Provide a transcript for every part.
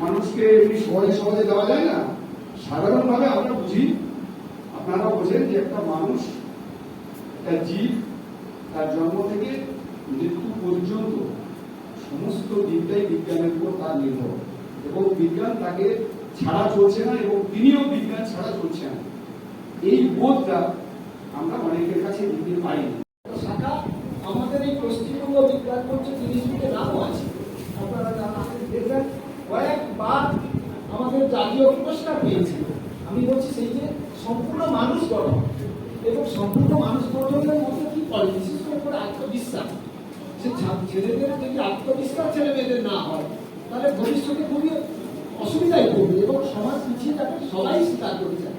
মানুষকে এমনি সহজে সহজে দেওয়া যায় না? সাধারণভাবে আমরা বুঝি আপনারা বোঝেন যে একটা মানুষ, একটা জীব, তার জন্ম থেকে মৃত্যু পর্যন্ত সমস্ত দিকটাই বিজ্ঞানের উপর তার নির্ভর। এবং বিজ্ঞান তাকে ছাড়া চলছে না এবং তিনিও এই বোধটা আমরা অনেকের কাছে দিতে পারি। শাখা আমাদের এই পশ্চিমবঙ্গ বিজ্ঞান মঞ্চ তিরিশ মিনিটে নামও আছে। আপনারা জানা দেখবেন কয়েকবার আমাদের জাতীয় পুরস্কার পেয়েছে। আমি বলছি সেই যে সম্পূর্ণ মানুষ গঠন। এবং সম্পূর্ণ মানুষ গঠনের মধ্যে কি করে? বিশেষ করে আত্মবিশ্বাস। সে ছেলেদের যদি আত্মবিশ্বাস ছেলে মেয়েদের না হয়, তাহলে ভবিষ্যতে খুবই অসুবিধায় পড়বে এবং সমাজ পিছিয়ে যাবে, সবাই স্বীকার করে যায়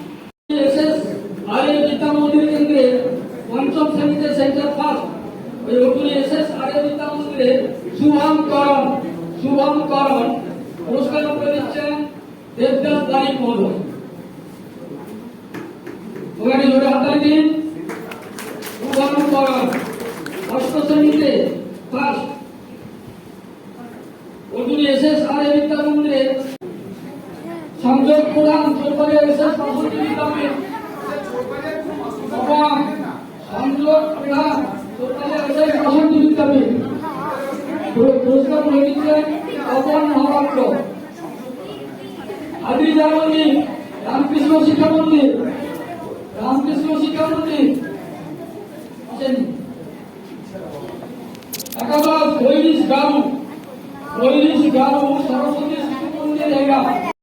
মন্দিরে শুভম করণ শুভম করণ পুরস্কার করে দিচ্ছেন দেবদাস দারিক মহোদয় ওখানে জোরে হাতালি দিন। শুভম অষ্ট শ্রেণীতে ফার্স্ট আর্য বিদ্যা মন্দিরে সংযোগ প্রধান বাসন্তী বিদ্যাপীঠ সংযোগ প্রধান এসএস বাসন্তী বিদ্যাপীঠ দুজন মেডিকেল অপন্ন হওয়ার হাবিজা মন্দির রামকৃষ্ণ শিক্ষা মন্দির রামকৃষ্ণ শিক্ষা মন্দির আসেনি একাদশ বৈরিশ গারু বৈরিশ গারু সরস্বতী শিশু মন্দির জায়গা